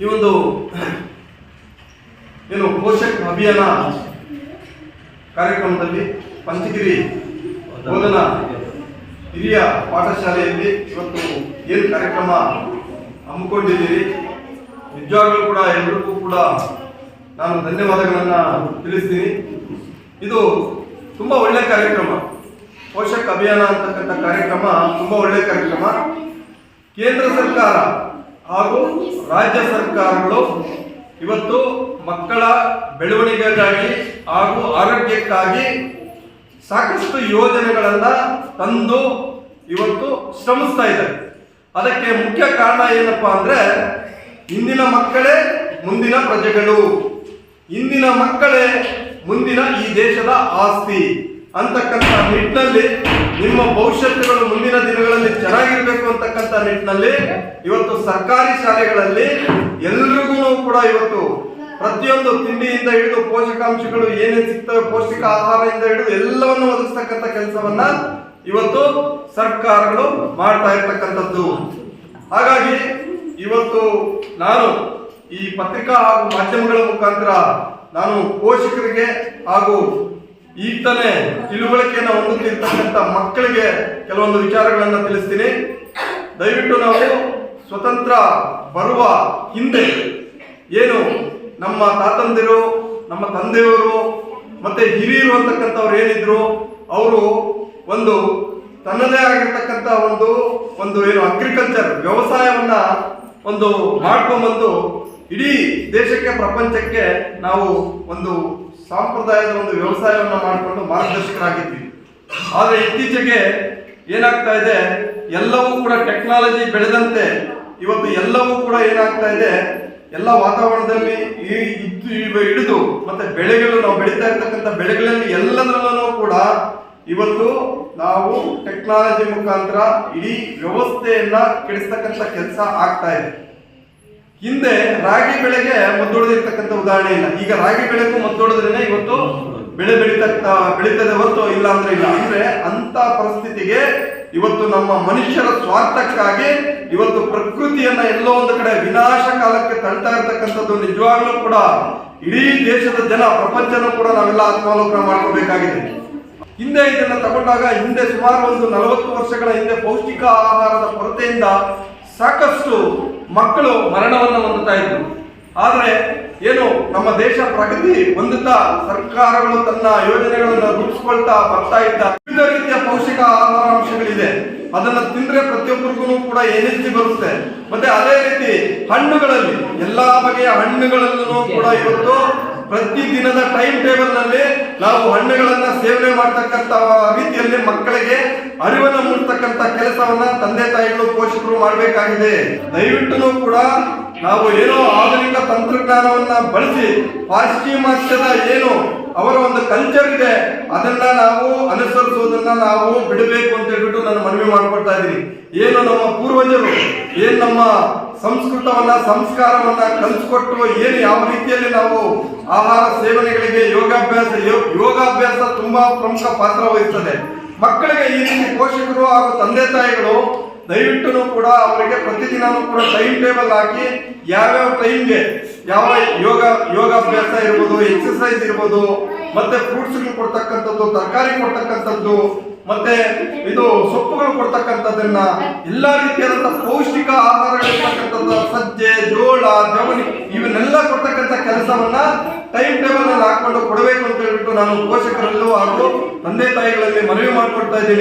ಈ ಒಂದು, ಏನು ಪೋಷಕ್ ಅಭಿಯಾನ ಕಾರ್ಯಕ್ರಮದಲ್ಲಿ ಪಂಚಗಿರಿ ಬೋಧನ ಹಿರಿಯ ಪಾಠಶಾಲೆಯಲ್ಲಿ ಇವತ್ತು ಏನು ಕಾರ್ಯಕ್ರಮ ಹಮ್ಮಿಕೊಂಡಿದ್ದೀರಿ? ನಿಜವಾಗ್ಲೂ ಕೂಡ ಎಲ್ರಿಗೂ ಕೂಡ ನಾನು ಧನ್ಯವಾದಗಳನ್ನು ತಿಳಿಸ್ತೀನಿ. ಇದು ತುಂಬ ಒಳ್ಳೆ ಕಾರ್ಯಕ್ರಮ. ಪೋಷಕ್ ಅಭಿಯಾನ ಅಂತಕ್ಕಂಥ ಕಾರ್ಯಕ್ರಮ ತುಂಬ ಒಳ್ಳೆ ಕಾರ್ಯಕ್ರಮ. ಕೇಂದ್ರ ಸರ್ಕಾರ ಹಾಗೂ ರಾಜ್ಯ ಸರ್ಕಾರಗಳು ಇವತ್ತು ಮಕ್ಕಳ ಬೆಳವಣಿಗೆಗಾಗಿ ಹಾಗೂ ಆರೋಗ್ಯಕ್ಕಾಗಿ ಸಾಕಷ್ಟು ಯೋಜನೆಗಳನ್ನ ತಂದು ಇವತ್ತು ಶ್ರಮಿಸ್ತಾ ಇದ್ದಾರೆ. ಅದಕ್ಕೆ ಮುಖ್ಯ ಕಾರಣ ಏನಪ್ಪಾ ಅಂದ್ರೆ ಇಂದಿನ ಮಕ್ಕಳೇ ಮುಂದಿನ ಪ್ರಜೆಗಳು. ಇಂದಿನ ಮಕ್ಕಳೇ ಮುಂದಿನ ಈ ದೇಶದ ಆಸ್ತಿ ಅಂತಕ್ಕಂಥ ನಿಟ್ಟಿನಲ್ಲಿ ನಿಮ್ಮ ಭವಿಷ್ಯತ್ತುಗಳು ಮುಂದಿನ ದಿನಗಳಲ್ಲಿ ಚೆನ್ನಾಗಿರ್ಬೇಕು ಅಂತಕ್ಕಂಥ ನಿಟ್ಟಿನಲ್ಲಿ ಇವತ್ತು ಸರ್ಕಾರಿ ಶಾಲೆಗಳಲ್ಲಿ ಎಲ್ರಿಗೂ ಕೂಡ ಇವತ್ತು ಪ್ರತಿಯೊಂದು ತಿಂಡಿಯಿಂದ ಹಿಡಿದು ಪೋಷಕಾಂಶಗಳು ಏನೇನು ಸಿಗ್ತವೆ, ಪೌಷ್ಟಿಕ ಆಹಾರದಿಂದ ಹಿಡಿದು ಎಲ್ಲವನ್ನು ಒದಗಿಸ್ತಕ್ಕಂಥ ಕೆಲಸವನ್ನ ಇವತ್ತು ಸರ್ಕಾರಗಳು ಮಾಡ್ತಾ ಇರ್ತಕ್ಕಂಥದ್ದು. ಹಾಗಾಗಿ ಇವತ್ತು ನಾನು ಈ ಪತ್ರಿಕಾ ಹಾಗೂ ಮಾಧ್ಯಮಗಳ ಮುಖಾಂತರ ನಾನು ಪೋಷಕರಿಗೆ ಹಾಗೂ ಈಗ ತಾನೇ ತಿಳುವಳಿಕೆಯನ್ನು ಹೊಂದುತ್ತಿರ್ತಕ್ಕಂಥ ಮಕ್ಕಳಿಗೆ ಕೆಲವೊಂದು ವಿಚಾರಗಳನ್ನ ತಿಳಿಸ್ತೀನಿ. ದಯವಿಟ್ಟು ನಾವು ಸ್ವತಂತ್ರ ಬರುವ ಹಿಂದೆ ಏನು ನಮ್ಮ ತಾತಂದಿರು, ನಮ್ಮ ತಂದೆಯವರು, ಮತ್ತೆ ಹಿರಿಯರು ಅಂತಕ್ಕಂಥವ್ರು ಏನಿದ್ರು, ಅವರು ಒಂದು ತನ್ನದೇ ಆಗಿರ್ತಕ್ಕಂಥ ಒಂದು ಒಂದು ಏನು ಅಗ್ರಿಕಲ್ಚರ್ ವ್ಯವಸಾಯವನ್ನ ಒಂದು ಮಾಡ್ಕೊಂಬಂದು ಇಡೀ ದೇಶಕ್ಕೆ, ಪ್ರಪಂಚಕ್ಕೆ ನಾವು ಒಂದು ಸಾಂಪ್ರದಾಯದ ಒಂದು ವ್ಯವಸಾಯವನ್ನು ಮಾಡಿಕೊಂಡು ಮಾರ್ಗದರ್ಶಕರಾಗಿದ್ವಿ. ಆದರೆ ಇತ್ತೀಚೆಗೆ ಏನಾಗ್ತಾ ಇದೆ, ಎಲ್ಲವೂ ಕೂಡ ಟೆಕ್ನಾಲಜಿ ಬೆಳೆದಂತೆ ಇವತ್ತು ಎಲ್ಲವೂ ಕೂಡ ಏನಾಗ್ತಾ ಇದೆ, ಎಲ್ಲ ವಾತಾವರಣದಲ್ಲಿ ಹಿಡಿದು ಮತ್ತೆ ಬೆಳೆಗಳು ನಾವು ಬೆಳೀತಾ ಇರ್ತಕ್ಕಂಥ ಬೆಳೆಗಳಲ್ಲಿ ಎಲ್ಲದರಲ್ಲೂ ಕೂಡ ಇವತ್ತು ನಾವು ಟೆಕ್ನಾಲಜಿ ಮುಖಾಂತರ ಇಡೀ ವ್ಯವಸ್ಥೆಯನ್ನ ಕೆಡಿಸ್ತಕ್ಕಂಥ ಕೆಲಸ ಆಗ್ತಾ ಇದೆ. ಹಿಂದೆ ರಾಗಿ ಬೆಳೆಗೆ ಮದ್ದೊಡೆದಿರ್ತಕ್ಕಂಥ ಉದಾಹರಣೆ ಇಲ್ಲ. ಈಗ ರಾಗಿ ಬೆಳೆಗೂ ಮದ್ದೊಡೆದ್ರೇನೆ ಇವತ್ತು ಬೆಳೆ ಬೆಳೀತಕ್ಕ ಬೆಳೀತದೆ ಹೊರತು ಇಲ್ಲ ಅಂದ್ರೆ ಇಲ್ಲ. ಅಂದ್ರೆ ಅಂತ ಪರಿಸ್ಥಿತಿಗೆ ಇವತ್ತು ನಮ್ಮ ಮನುಷ್ಯರ ಸ್ವಾರ್ಥಕ್ಕಾಗಿ ಇವತ್ತು ಪ್ರಕೃತಿಯನ್ನ ಎಲ್ಲೋ ಒಂದು ಕಡೆ ವಿನಾಶ ಕಾಲಕ್ಕೆ ತಳ್ತಾ ಇರತಕ್ಕಂಥದ್ದು ನಿಜವಾಗ್ಲೂ ಕೂಡ ಇಡೀ ದೇಶದ ಜನ, ಪ್ರಪಂಚನೂ ಕೂಡ ನಾವೆಲ್ಲ ಆತ್ಮಾಲೋಕನ ಮಾಡ್ಕೋಬೇಕಾಗಿದೆ. ಹಿಂದೆ ಇದನ್ನ ತಗೊಂಡಾಗ ಹಿಂದೆ ಸುಮಾರು ಒಂದು ನಲವತ್ತು ವರ್ಷಗಳ ಹಿಂದೆ ಪೌಷ್ಟಿಕ ಆಹಾರದ ಕೊರತೆಯಿಂದ ಸಾಕಷ್ಟು ಮಕ್ಕಳು ಮರಣವನ್ನು ಹೊಂದುತ್ತಾ ಇದ್ರು. ಆದರೆ ಏನು ನಮ್ಮ ದೇಶ ಪ್ರಗತಿ ಹೊಂದುತ್ತಾ ಸರ್ಕಾರಗಳು ತನ್ನ ಯೋಜನೆಗಳನ್ನು ರೂಪಿಸಿಕೊಳ್ತಾ ಬರ್ತಾ ಇದ್ದ ವಿವಿಧ ರೀತಿಯ ಪೌಷ್ಟಿಕ ಆಹಾರಾಂಶಗಳಿದೆ. ಅದನ್ನು ತಿಂದ್ರೆ ಪ್ರತಿಯೊಬ್ಬರಿಗೂ ಕೂಡ ಎನರ್ಜಿ ಬರುತ್ತೆ. ಮತ್ತೆ ಅದೇ ರೀತಿ ಹಣ್ಣುಗಳಲ್ಲಿ ಎಲ್ಲಾ ಬಗೆಯ ಹಣ್ಣುಗಳಲ್ಲೂ ಕೂಡ ಇವತ್ತು ಪ್ರತಿ ದಿನದ ಟೈಮ್ ಟೇಬಲ್ನಲ್ಲಿ ನಾವು ಹಣ್ಣುಗಳನ್ನ ಸೇವನೆ ಮಾಡ್ತಕ್ಕಂತ ರೀತಿಯಲ್ಲಿ ಮಕ್ಕಳಿಗೆ ಅರಿವನ್ನ ಮೂಡ್ತಕ್ಕಂತ ಕೆಲಸವನ್ನ ತಂದೆ ತಾಯಿಗಳು ಪೋಷಕರು ಮಾಡಬೇಕಾಗಿದೆ. ದಯವಿಟ್ಟು ಕೂಡ ನಾವು ಏನೋ ಆಧುನಿಕ ತಂತ್ರಜ್ಞಾನವನ್ನ ಬಳಸಿ ಪಾಶ್ಚಿಮಾತ್ಯದ ಏನು ಅವರ ಒಂದು ಕಲ್ಚರ್ ಇದೆ, ಅದನ್ನ ನಾವು ಅನುಸರಿಸುವುದನ್ನ ನಾವು ಬಿಡಬೇಕು ಅಂತ ಹೇಳ್ಬಿಟ್ಟು ನಾನು ಮನವಿ ಮಾಡ್ಕೊಳ್ತಾ ಇದ್ದೀನಿ. ಏನು ನಮ್ಮ ಪೂರ್ವಜರು, ಏನ್ ನಮ್ಮ ಸಂಸ್ಕೃತವನ್ನ, ಸಂಸ್ಕಾರವನ್ನ ಕಲಿಸ್ಕೊಟ್ಟು ಏನು ಯಾವ ರೀತಿಯಲ್ಲಿ ನಾವು ಆಹಾರ ಸೇವನೆಗಳಿಗೆ ಯೋಗಾಭ್ಯಾಸ ಯೋಗಾಭ್ಯಾಸ ತುಂಬಾ ಪ್ರಮುಖ ಪಾತ್ರ ವಹಿಸ್ತದೆ. ಮಕ್ಕಳಿಗೆ ಈ ರೀತಿ ಪೋಷಕರು ಹಾಗೂ ತಂದೆ ತಾಯಿಗಳು ದಯವಿಟ್ಟು ಕೂಡ ಅವರಿಗೆ ಪ್ರತಿದಿನವೂ ಕೂಡ ಟೈಮ್ ಟೇಬಲ್ ಹಾಕಿ ಯಾವ್ಯಾವ ಟೈಮ್ಗೆ ಯಾವ ಯೋಗ, ಯೋಗಾಭ್ಯಾಸ ಇರ್ಬೋದು ಎಕ್ಸಸೈಸ್ ಇರ್ಬೋದು, ಮತ್ತೆ ಫ್ರೂಟ್ಸ್ ಕೊಡ್ತಕ್ಕಂಥದ್ದು, ತರಕಾರಿ ಕೊಡ್ತಕ್ಕಂಥದ್ದು ಮತ್ತೆ ಇದು ಸೊಪ್ಪುಗಳು ಕೊಡ್ತಕ್ಕಂಥದ್ದನ್ನ ಎಲ್ಲಾ ರೀತಿಯಾದಂತಹ ಪೌಷ್ಟಿಕ ಆಹಾರಗಳಿರ್ತಕ್ಕಂಥದ್ದು, ಸಜ್ಜೆ, ಜೋಳ ಜವನಿ ಇವನ್ನೆಲ್ಲ ಕೊಡ್ತಕ್ಕಂಥ ಕೆಲಸವನ್ನ ಟೈಮ್ ಟೇಬಲ್ನಲ್ಲಿ ಹಾಕೊಂಡು ಕೊಡಬೇಕು ಅಂತ ಹೇಳ್ಬಿಟ್ಟು ನಾನು ಪೋಷಕರಲ್ಲೂ ಹಾಗೂ ತಂದೆ ತಾಯಿಗಳಲ್ಲಿ ಮನವಿ ಮಾಡ್ಕೊಡ್ತಾ ಇದ್ದೀನಿ.